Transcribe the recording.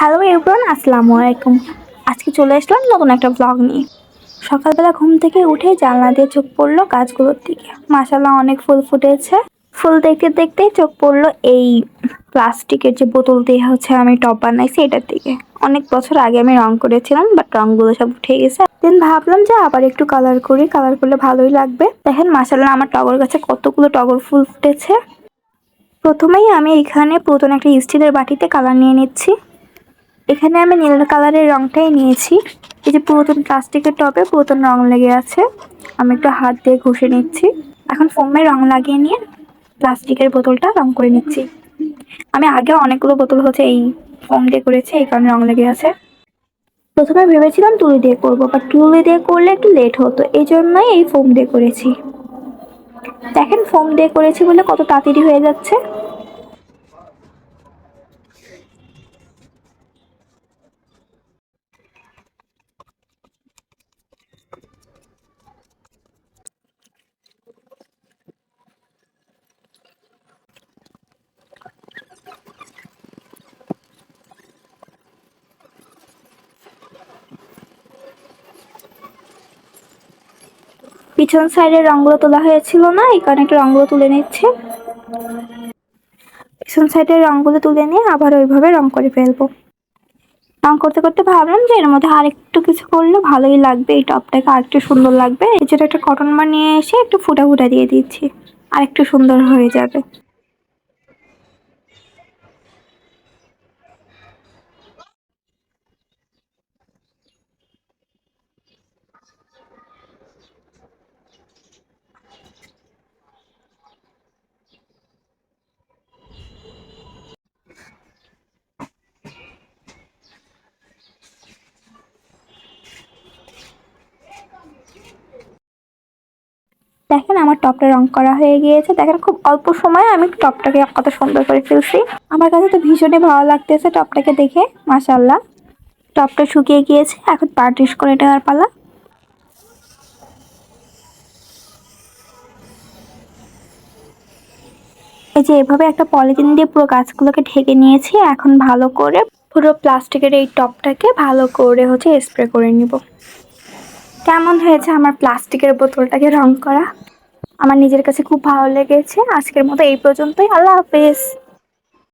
Hello everyone আসসালামু আলাইকুম। আজকে চলে আসলাম নতুন একটা ব্লগ নিয়ে। সকালবেলা ঘুম থেকে উঠে জানলা দিয়ে চোখ পড়ল গাছগুলোর দিকে। মাসাল্লাহ অনেক ফুল ফুটেছে। ফুল দেখতে দেখতে চোখ পড়ল এই প্লাস্টিকের যে বোতল দিয়ে হচ্ছে আমি টপ বানাইছি, এটার দিকে। অনেক বছর আগে আমি রং করেছিলাম বাট রংগুলো সব উঠে গেছে। দেন ভাবলাম যে আবার একটু কালার করি কালার করলে ভালোই লাগবে। দেখেন মাসাল্লাহ আমার টগর গাছে কতগুলো টগর ফুল ফুটেছে। প্রথমেই আমি এখানে পুরাতন একটা স্টিলের বাটিতে কালার নিয়ে নিচ্ছি। এখানে আমি নীল কালারের রংটাই নিয়েছি। এই যে পুরাতন প্লাস্টিকের টবে পুরাতন রং লেগে আছে। আমি একটু হাত দিয়ে ঘষে নিচ্ছি। এখন ফোমে রং লাগিয়ে নিয়ে প্লাস্টিকের বোতলটা রং করে নিচ্ছি। আমি আগে অনেকগুলো বোতল হচ্ছে এই ফোম দিয়ে করেছি, এই কারণে রং লেগে আছে। প্রথমে ভেবেছিলাম তুলি দিয়ে করব বাট তুলি দিয়ে করলে একটু লেট হতো। এই জন্যই এই ফোম দিয়ে করেছি। দেখেন, ফোম দিয়ে করেছি বলে কত তাড়াতাড়ি হয়ে যাচ্ছে। পিছন সাইডের রঙগুলো তোলা হয়েছিল না, এই কারণে একটু রঙগুলো তুলে নিচ্ছে। পিছন সাইডের রঙগুলো তুলে নিয়ে আবার ওইভাবে রং করে ফেলব। রং করতে করতে ভাবলাম যে এর মধ্যে আরেকটু কিছু করলে ভালোই লাগবে, এই টপটাকে আরেকটু সুন্দর লাগবে। এই একটা কটন বার নিয়ে এসে একটু ফুটা ফুটা দিয়ে দিচ্ছি আর একটু সুন্দর হয়ে যাবে। দেখেন আমার টপটা রং করা হয়ে গিয়েছে। দেখেন খুব অল্প সময়ে আমি টপটাকে কত সুন্দর করে ফেলছি। আমার কাছে তো ভীষণই ভালো লাগতেছে টপটাকে দেখে মাশাল্লাহ টপটা শুকিয়ে গিয়েছে, এখন পার্টিশ করে দেওয়ার পালা। এই যে এভাবে একটা পলিথিন দিয়ে পুরো গাছগুলোকে ঢেকে নিয়েছি, এখন ভালো করে পুরো প্লাস্টিকের এই টপটাকে ভালো করে হচ্ছে স্প্রে করে নিব। কেমন হয়েছে আমার প্লাস্টিকের বোতলটাকে রং করা? আমার নিজের কাছে খুব ভালো লেগেছে। আজকের মতো এই পর্যন্তই। আল্লাহ হাফেজ।